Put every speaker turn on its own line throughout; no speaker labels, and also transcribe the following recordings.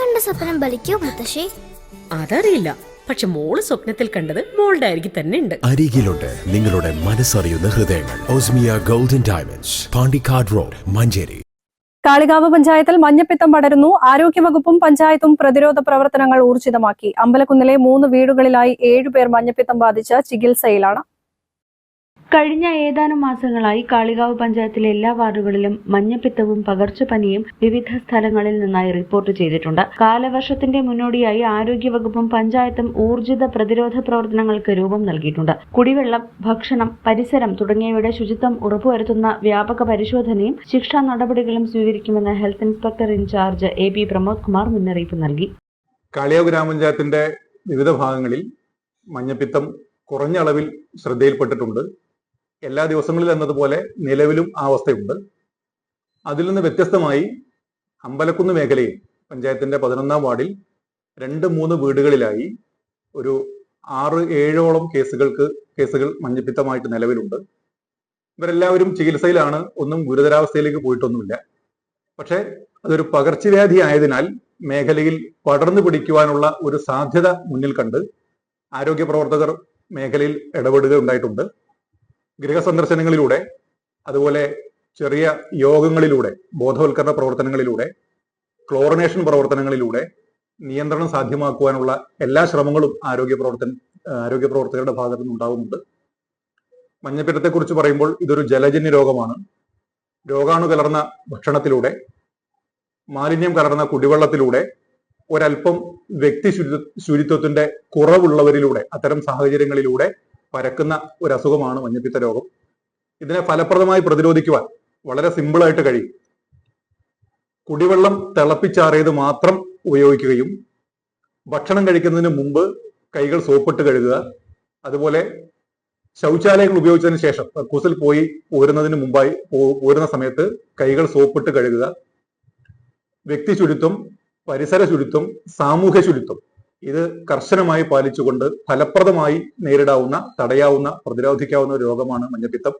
കണ്ട സ്വപ്നം ബലിക്കോ മുത്തശ്ശി?
അതറിയില്ല. പക്ഷെ മോൾ സ്വപ്നത്തിൽ കണ്ടത് മോളുടെ അരികിൽ തന്നെ ഉണ്ട്.
അരികിലുണ്ട് നിങ്ങളുടെ മനസ്സറിയുന്ന ഹൃദയങ്ങൾ. Osmiya golden diamonds Pandikkad road Manjeri.
Kalikavu പഞ്ചായത്തിൽ മഞ്ഞപ്പിത്തം പടരുന്നു. ആരോഗ്യവകുപ്പും പഞ്ചായത്തും പ്രതിരോധ പ്രവർത്തനങ്ങൾ ഊർജിതമാക്കി. അമ്പലക്കുന്നിലെ മൂന്ന് വീടുകളിലായി ഏഴുപേർ മഞ്ഞപ്പിത്തം ബാധിച്ച് ചികിത്സയിലാണ്.
കഴിഞ്ഞ ഏതാനും മാസങ്ങളായി കാളികാവ് പഞ്ചായത്തിലെ എല്ലാ വാർഡുകളിലും മഞ്ഞപ്പിത്തവും പകർച്ചപ്പനിയും വിവിധ സ്ഥലങ്ങളിൽ നിന്നായി റിപ്പോർട്ട് ചെയ്തിട്ടുണ്ട്. കാലവർഷത്തിന്റെ മുന്നോടിയായി ആരോഗ്യവകുപ്പും പഞ്ചായത്തും ഊർജിത പ്രതിരോധ പ്രവർത്തനങ്ങൾക്ക് രൂപം നൽകിയിട്ടുണ്ട്. കുടിവെള്ളം ഭക്ഷണം പരിസരം തുടങ്ങിയവയുടെ ശുചിത്വം ഉറപ്പുവരുത്തുന്ന വ്യാപക പരിശോധനയും ശിക്ഷാ നടപടികളും സ്വീകരിക്കുമെന്ന് health inspector in charge A P Pramod Kumar മുന്നറിയിപ്പ് നൽകി.
കാളിയാവ് ഗ്രാമപഞ്ചായത്തിന്റെ വിവിധ ഭാഗങ്ങളിൽ മഞ്ഞപ്പിത്തം കുറഞ്ഞ അളവിൽ ശ്രദ്ധയിൽപ്പെട്ടിട്ടുണ്ട്. എല്ലാ ദിവസങ്ങളിൽ എന്നതുപോലെ നിലവിലും ആ അവസ്ഥയുണ്ട്. അതിൽ നിന്ന് വ്യത്യസ്തമായി അമ്പലക്കുന്ന് മേഖലയിൽ പഞ്ചായത്തിന്റെ പതിനൊന്നാം വാർഡിൽ രണ്ട് മൂന്ന് വീടുകളിലായി ഒരു ആറ് ഏഴോളം കേസുകൾക്ക് കേസുകൾ മഞ്ഞപ്പിത്തമായിട്ട് നിലവിലുണ്ട്. ഇവരെല്ലാവരും ചികിത്സയിലാണ്. ഒന്നും ഗുരുതരാവസ്ഥയിലേക്ക് പോയിട്ടൊന്നുമില്ല. പക്ഷേ അതൊരു പകർച്ചവ്യാധി ആയതിനാൽ മേഖലയിൽ പടർന്നു പിടിക്കുവാനുള്ള ഒരു സാധ്യത മുന്നിൽ കണ്ട് ആരോഗ്യ പ്രവർത്തകർ മേഖലയിൽ ഇടപെടുക ഉണ്ടായിട്ടുണ്ട് ഗൃഹസന്ദർശനങ്ങളിലൂടെ അതുപോലെ ചെറിയ യോഗങ്ങളിലൂടെ ബോധവൽക്കരണ പ്രവർത്തനങ്ങളിലൂടെ ക്ലോറിനേഷൻ പ്രവർത്തനങ്ങളിലൂടെ നിയന്ത്രണം സാധ്യമാക്കുവാനുള്ള എല്ലാ ശ്രമങ്ങളും ആരോഗ്യ പ്രവർത്തന ആരോഗ്യ പ്രവർത്തകരുടെ ഭാഗത്തു നിന്നുണ്ടാവുന്നുണ്ട്. മഞ്ഞപ്പിത്തത്തെക്കുറിച്ച് പറയുമ്പോൾ ഇതൊരു ജലജന്യ രോഗമാണ്. രോഗാണു കലർന്ന ഭക്ഷണത്തിലൂടെ മാലിന്യം കലർന്ന കുടിവെള്ളത്തിലൂടെ ഒരല്പം വ്യക്തി ശുചി ശുചിത്വത്തിന്റെ കുറവുള്ളവരിലൂടെ അത്തരം സാഹചര്യങ്ങളിലൂടെ പരക്കുന്ന ഒരു അസുഖമാണ് മഞ്ഞപ്പിത്ത രോഗം. ഇതിനെ ഫലപ്രദമായി പ്രതിരോധിക്കുവാൻ വളരെ സിമ്പിളായിട്ട് കഴിയും. കുടിവെള്ളം തിളപ്പിച്ചാറിയത് മാത്രം ഉപയോഗിക്കുകയും ഭക്ഷണം കഴിക്കുന്നതിന് മുമ്പ് കൈകൾ സോപ്പിട്ട് കഴുകുക. അതുപോലെ ശൗചാലയങ്ങൾ ഉപയോഗിച്ചതിന് ശേഷം കുസിൽ പോയി പോരുന്നതിന് മുമ്പായി പോരുന്ന സമയത്ത് കൈകൾ സോപ്പിട്ട് കഴുകുക. വ്യക്തി ശുചിത്വം പരിസര ശുചിത്വം സാമൂഹ്യ ശുചിത്വം ഇത് കർശനമായി പാലിച്ചുകൊണ്ട് ഫലപ്രദമായി നേരിടാവുന്ന തടയാവുന്ന പ്രതിരോധിക്കാവുന്ന ഒരു രോഗമാണ് മഞ്ഞപ്പിത്തം.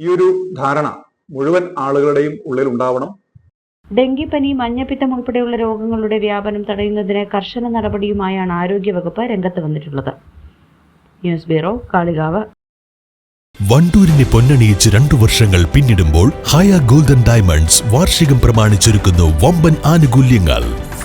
ഈ ഒരു ധാരണ മുഴുവൻ ആളുകളുടെയും ഉള്ളിൽ ഉണ്ടാവണം.
ഡെങ്കിപ്പനി മഞ്ഞപ്പിത്തം ഉൾപ്പെടെയുള്ള രോഗങ്ങളുടെ വ്യാപനം തടയുന്നതിന് കർശന നടപടിയുമായാണ് ആരോഗ്യവകുപ്പ് രംഗത്ത് വന്നിട്ടുള്ളത്. News bureau Kalikavu.
വണ്ടൂരിനെ പൊന്നണിയിച്ച് രണ്ടു വർഷങ്ങൾ പിന്നിടുമ്പോൾ ഹയ ഗോൾഡൻ ഡയമണ്ട്സ് വാർഷികം പ്രമാണിച്ചൊരുക്കുന്നു വമ്പൻ ആനുകൂല്യങ്ങൾ.